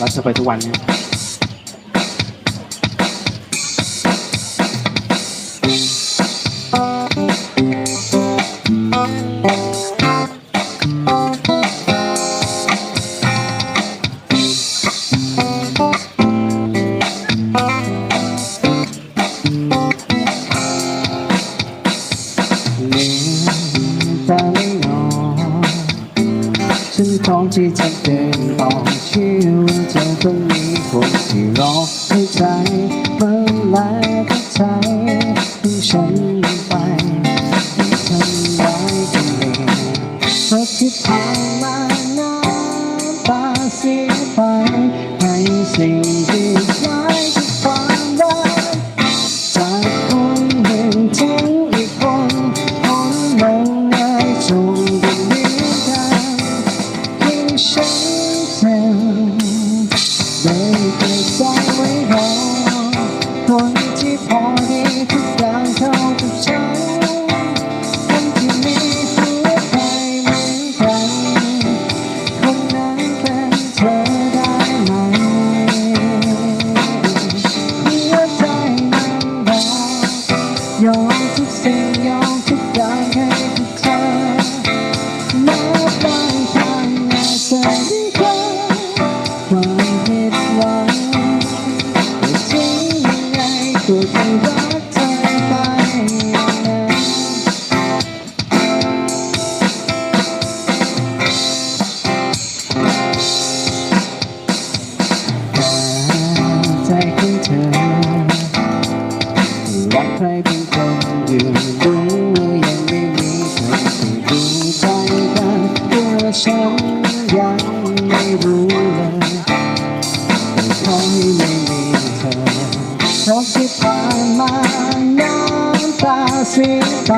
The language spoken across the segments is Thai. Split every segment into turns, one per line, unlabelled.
รักเธอไปทุกวันเนี่ยตาไม่นอนฉันพร้อมที่จะเดินต่อชื่อว่าเธอ ต้องมีคนที่รอให้ใจเมื่อไหรก็ใจให้ฉันไปทำร้ายกันเองเพราะที่ผ่านมาน้ำตาเสียไปให้สิ่ง ความผิดหวังแต่ถึงยังไงก็จะรักเอง รู้เลยแต่ขอให้ไม่มีเธอเพราะที่ผ่านมาน้ำตาเสียไป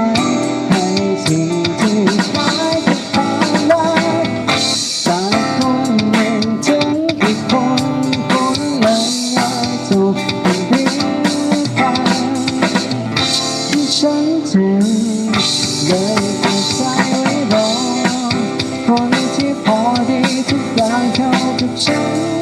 ให้สิ่งที่คล้ายกับความรักจากคนหนึ่งถึงอีกคนคนละง่ายถูกเป็นเรื่องไปที่ฉันเจ็บเลยใจ ทุกอย่างเข้ากับฉันคน